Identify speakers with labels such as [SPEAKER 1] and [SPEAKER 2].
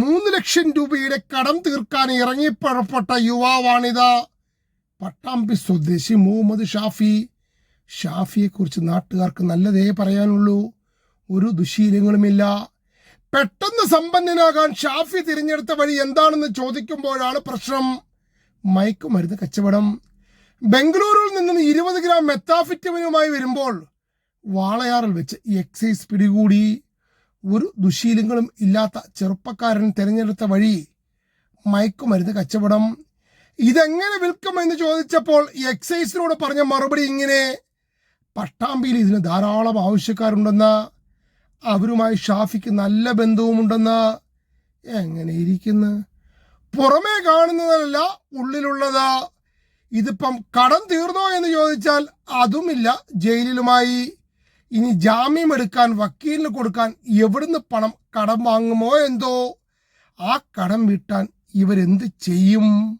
[SPEAKER 1] മൂന്ന് ലക്ഷം രൂപയുടെ കടം തീർക്കാൻ ഇറങ്ങിപ്പുറപ്പെട്ട യുവാവാണിത്. പട്ടാമ്പി സ്വദേശി മുഹമ്മദ് ഷാഫി. ഷാഫിയെക്കുറിച്ച് നാട്ടുകാർക്ക് നല്ലതേ പറയാനുള്ളൂ. ഒരു ദുശീലങ്ങളുമില്ല. പെട്ടെന്ന് സമ്പന്നനാകാൻ ഷാഫി തിരഞ്ഞെടുത്ത വഴി എന്താണെന്ന് ചോദിക്കുമ്പോഴാണ് പ്രശ്നം. മയക്കുമരുന്ന് കച്ചവടം. ബംഗളൂരുവിൽ നിന്ന് ഇരുപത് ഗ്രാം മെത്താഫിറ്റമിനുമായി വരുമ്പോൾ വാളയാറിൽ വെച്ച് എക്സൈസ് പിടികൂടി. ഒരു ദുശീലങ്ങളും ഇല്ലാത്ത ചെറുപ്പക്കാരൻ തിരഞ്ഞെടുത്ത വഴി മയക്കുമരുന്ന് കച്ചവടം. ഇതെങ്ങനെ വിൽക്കുമെന്ന് ചോദിച്ചപ്പോൾ എക്സൈസിനോട് പറഞ്ഞ മറുപടി ഇങ്ങനെ പട്ടാമ്പിയിൽ ഇതിന് ധാരാളം ആവശ്യക്കാരുണ്ടെന്ന് അവരുമായി ഷാഫിക്ക് നല്ല ബന്ധവുമുണ്ടെന്ന്. എങ്ങനെ ഇരിക്കുന്നു? പുറമേ കാണുന്നതല്ല ഉള്ളിലുള്ളത്. ഇതിപ്പം കടം തീർന്നോ എന്ന് ചോദിച്ചാൽ അതുമില്ല ജയിലിലുമായി. ഇനി ജാമ്യം എടുക്കാൻ വക്കീലിന് കൊടുക്കാൻ എവിടുന്ന് പണം കടം വാങ്ങുമോ എന്തോ? ആ കടം വീട്ടാൻ ഇവരെന്ത് ചെയ്യും?